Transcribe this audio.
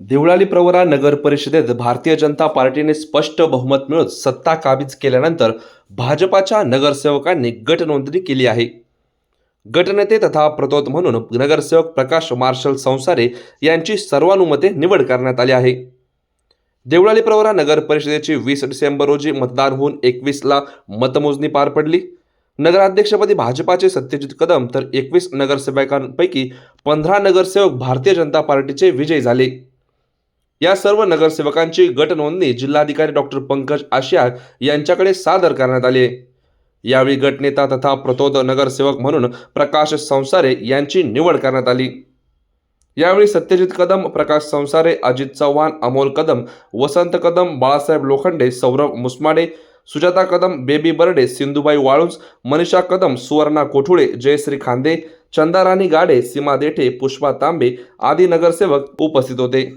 देवळाली प्रवरा नगर परिषदेत भारतीय जनता पार्टीने स्पष्ट बहुमत मिळवत सत्ता काबीज केल्यानंतर भाजपाच्या नगरसेवकांनी गटनोंदणी केली आहे. गटनेते तथा प्रतोत म्हणून नगरसेवक प्रकाश मार्शल संसारे यांची सर्वानुमते निवड करण्यात आली आहे. देवळाली प्रवरा नगर परिषदेची वीस डिसेंबर रोजी मतदान होऊन एकवीसला मतमोजणी पार पडली. नगराध्यक्षपदी भाजपाचे सत्यजित कदम तर एकवीस नगरसेवकांपैकी पंधरा नगरसेवक भारतीय जनता पार्टीचे विजयी झाले. या सर्व नगरसेवकांची गटनोंदणी जिल्हाधिकारी डॉक्टर पंकज आशिया यांच्याकडे सादर करण्यात आली. यावेळी गटनेता तथा प्रतोद नगरसेवक म्हणून प्रकाश संसारे यांची निवड करण्यात आली. यावेळी सत्यजित कदम प्रकाश संसारे अजित चव्हाण अमोल कदम वसंत कदम बाळासाहेब लोखंडे सौरभ मुसमाडे सुजाता कदम बेबी बर्डे सिंधुबाई वाळुंज मनीषा कदम सुवर्णा कोठुळे जयश्री खांदे चंदाराणी गाडे सीमा देठे पुष्पा तांबे आदी नगरसेवक उपस्थित होते.